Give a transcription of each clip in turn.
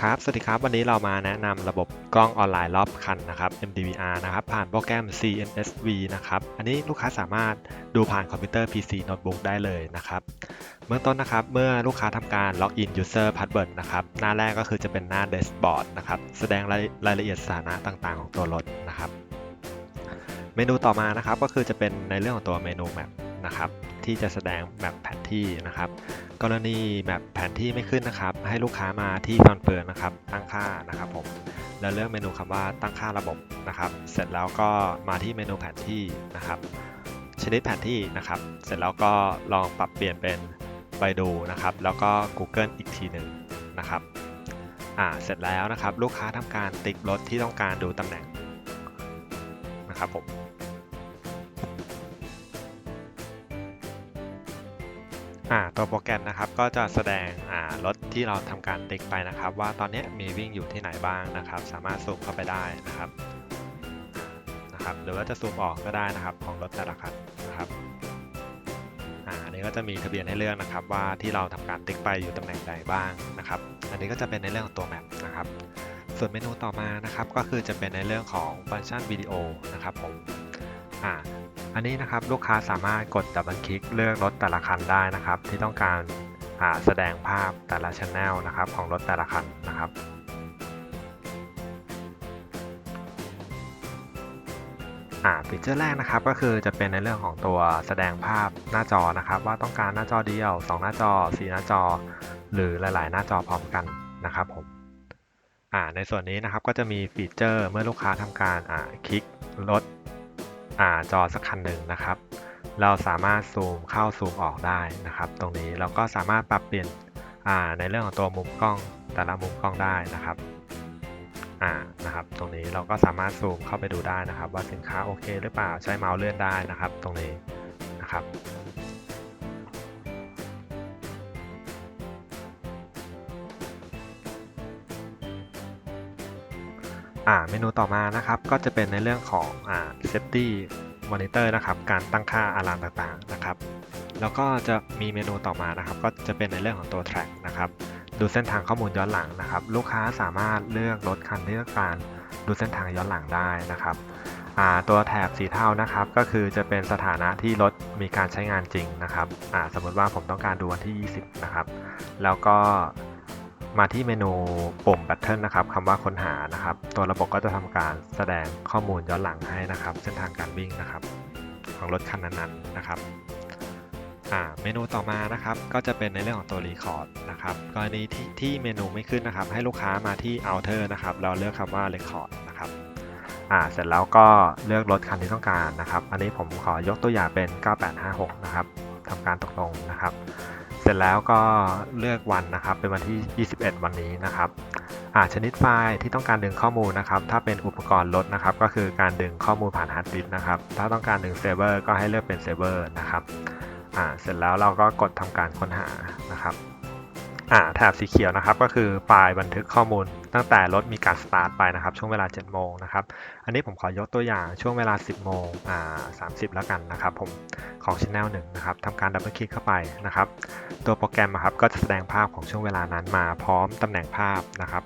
ครับ สวัสดีครับ วันนี้เรามาแนะนำระบบกล้องออนไลน์รอบคันนะครับ MDVR นะครับ ผ่านโปรแกรม CNSV นะครับ อันนี้ลูกค้าสามารถดูผ่านคอมพิวเตอร์ PC โน้ตบุ๊กได้เลยนะครับ เบื้องต้นนะครับ เมื่อลูกค้าทำการ Login User Password นะครับ หน้าแรกก็คือจะเป็นหน้า Dashboard นะครับ แสดงรายละเอียดสถานะต่างๆ ของตัวรถนะครับ เมนูต่อมานะครับ ก็คือจะเป็นในเรื่องของตัวเมนูแมป นะครับ ที่จะแสดงแมปแผนที่นะครับ กรณีแมปแผนที่ไม่ขึ้นนะครับ ให้ลูกค้ามาที่คอนเฟิร์มนะครับ ตั้งค่านะครับผมแล้วเลือกเมนูคำว่าตั้งค่าระบบนะครับ เสร็จแล้วก็มาที่เมนูแผนที่นะครับ ชนิดแผนที่นะครับ เสร็จแล้วก็ลองปรับเปลี่ยนเป็นไปดูนะครับ แล้วก็ Google อีกทีหนึ่งนะครับอ่าเสร็จแล้วนะครับ ลูกค้าทำการติ๊กรถที่ต้องการดูตำแหน่งนะครับผม ตัวโปรแกรมนะครับก็จะแสดงรถที่เราทำการติ๊กไปนะครับ ว่าตอนนี้มีวิ่งอยู่ที่ไหนบ้างนะครับ สามารถซูมเข้าไปได้นะครับนะครับ หรือว่าจะซูมออกก็ได้นะครับของรถแต่ละคันนะครับอ่าอันนี้ก็จะมีทะเบียนให้เลือกนะครับ ว่าที่เราทำการติ๊กไปอยู่ตำแหน่งใดบ้างนะครับ อันนี้ก็จะเป็นในเรื่องของตัวแมปนะครับ ส่วนเมนูต่อมานะครับก็คือจะเป็นในเรื่องของฟังก์ชันวิดีโอนะครับผมอ่า อันนี้นะครับลูกค้าสามารถกดดับเบิลคลิกเลือกรถแต่ละคันได้นะครับ ที่ต้องการาแสดงภาพแต่ละช anel นะครับของรถแต่ละคันนะครับอ่าฟีเจอร์แรกนะครับก็คือจะเป็นในเรื่องของตัวแสดงภาพหน้าจอนะครับ ว่าต้องการหน้าจอเดียว 2 หน้าจอ 4 หน้าจอ หรือหลาย ๆ หน้าจอพร้อมกันนะครับผมอ่าในส่วนนี้นะครับก็จะมีฟีเจอร์เมื่อลูกค้าทำการอ่าคลิกรถ จอสักคันหนึ่งนะครับ เราสามารถซูมเข้าซูมออกได้นะครับ ตรงนี้เราก็สามารถปรับเปลี่ยนในเรื่องของตัวมุมกล้องแต่ละมุมกล้องได้นะครับอ่านะครับ ตรงนี้เราก็สามารถซูมเข้าไปดูได้นะครับ ว่าสินค้าโอเคหรือเปล่าใช้เมาส์เลื่อนได้นะครับ ตรงนี้นะครับ อ่าเมนูต่อมานะครับก็จะเป็นในเรื่องของอ่า safety monitor นะครับการตั้งค่าอะลามต่างๆนะครับแล้วก็จะมีเมนูต่อมานะครับ ก็จะเป็นในเรื่องของตัว track นะครับดูเส้นทางข้อมูลย้อนหลังนะครับ ลูกค้าสามารถเลือกรถคันที่ต้องการดูเส้นทางย้อนหลังได้นะครับตัวแถบสีเทานะครับ ก็คือจะเป็นสถานะที่รถมีการใช้งานจริงนะครับสมมติว่าผมต้องการดูวันที่ 20 นะครับ แล้วก็ มาที่เมนูปุ่ม Button นะครับคำว่าค้นหานะครับ ตัวระบบก็จะทำการแสดงข้อมูลย้อนหลังให้นะครับ เส้นทางการวิ่งนะครับ ของรถคันนั้นๆนะครับเมนูต่อมานะครับก็จะเป็นในเรื่องของตัว Record นะครับกรณีที่ที่เมนูไม่ขึ้นนะครับ ให้ลูกค้ามาที่ Outer นะครับ เราเลือกคำว่า Record นะครับเสร็จแล้วก็เลือกรถคันที่ต้องการนะครับ อันนี้ผมขอยกตัวอย่างเป็น 9856 นะครับทำการตกลงนะครับ เสร็จแล้วก็เลือกวันนะครับเป็นวันที่ 21 วันนี้นะครับอ่าชนิดไฟล์ที่ต้องการดึงข้อมูลนะครับ ถ้าเป็นอุปกรณ์รถนะครับ ก็คือการดึงข้อมูลผ่านฮาร์ดดิสก์นะครับ ถ้าต้องการดึงเซิร์ฟเวอร์ก็ให้เลือกเป็นเซิร์ฟเวอร์นะครับอ่าเสร็จแล้วเราก็กดทำการค้นหานะครับ อ่าแถบสีเขียวนะครับก็คือไฟล์บันทึกข้อมูล ตั้งแต่รถมีการสตาร์ทไปนะครับช่วงเวลา 7 โมงนะครับอันนี้ผมขอยกตัวอย่างช่วงเวลา 10 โมงอ่า30 แล้วกันนะครับผมของช anel 1นะครับทำการดับเบิลคลิกเข้าไปนะครับตัวโปรแกรมนะครับก็จะแสดงภาพของช่วงเวลานั้นมาพร้อมตำแหน่งภาพนะครับ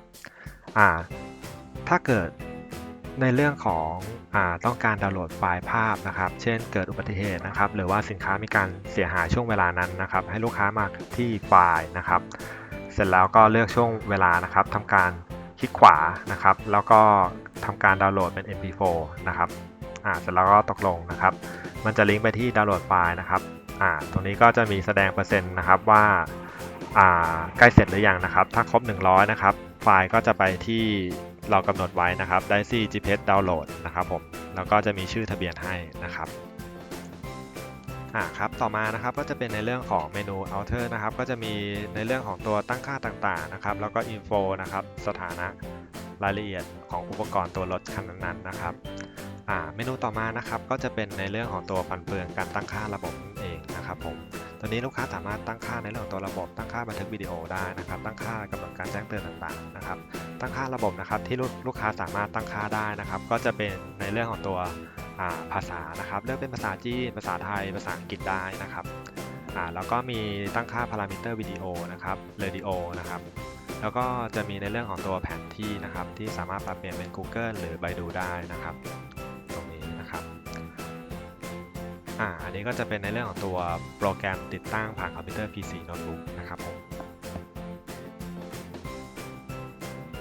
อ่าถ้าเกิด ในเรื่องของอต้องการดาวน์โหลดไฟล์ภาพนะครับ เช่นเกิดอุบัติเหตุนะครับ หรือว่าสินค้ามีการเสียหายช่วงเวลานั้นนะครับ ให้ลูกค้ามาที่ไฟล์นะครับ เสร็จแล้วก็เลือกช่วงเวลานะครับทำการคลิกขวานะครับ แล้วก็ทำการดาวน์โหลดเป็น MP4 นะครับอ่าเสร็จแล้วก็ตกลงนะครับ มันจะลิงก์ไปที่ดาวน์โหลดไฟล์นะครับอ่าตรงนี้ก็จะมีแสดงเปอร์เซ็นต์นะครับว่าอ่าใกล้เสร็จหรือยังนะครับ ถ้าครบ 100 นะครับ ไฟล์ก็จะไปที่ เรากำหนดไว้นะครับได้ที่ GPS download นะครับผมแล้วก็จะมีชื่อทะเบียนให้นะครับอ่าครับต่อมานะครับก็จะเป็นในเรื่องของเมนู outer นะครับ ก็จะมีในเรื่องของตัวตั้งค่าต่างๆนะครับ แล้วก็ info นะครับสถานะรายละเอียดของอุปกรณ์ตัวรถคันนั้นๆนะครับอ่าเมนูต่อมานะครับก็จะเป็นในเรื่องของตัวปั่นเปลืองการตั้งค่าระบบเองนะครับผม ตอนนี้ลูกค้าสามารถตั้งค่าในเรื่องของตัวระบบ ตั้งค่าบันทึกวิดีโอได้นะครับ ตั้งค่ากำหนดการแจ้งเตือนต่างๆนะครับ ตั้งค่าระบบนะครับที่ลูกค้าสามารถตั้งค่าได้นะครับ ก็จะเป็นในเรื่องของตัวาภาษานะครับ เลือกเป็นภาษาจีน ภาษาไทย ภาษาอังกฤษได้นะครับแล้วก็มีตั้งค่าพารามิเตอร์วิดีโอนะครับเรดิโอนะครับ แล้วก็จะมีในเรื่องของตัวแผนที่นะครับ ที่สามารถปรับเปลี่ยนเป็น Google หรือ Baidu ได้นะครับ อ่าอันนี้ก็จะเป็นในเรื่องของตัวโปรแกรมติดตั้งผ่านคอมพิวเตอร์ PC Notebook นะครับผม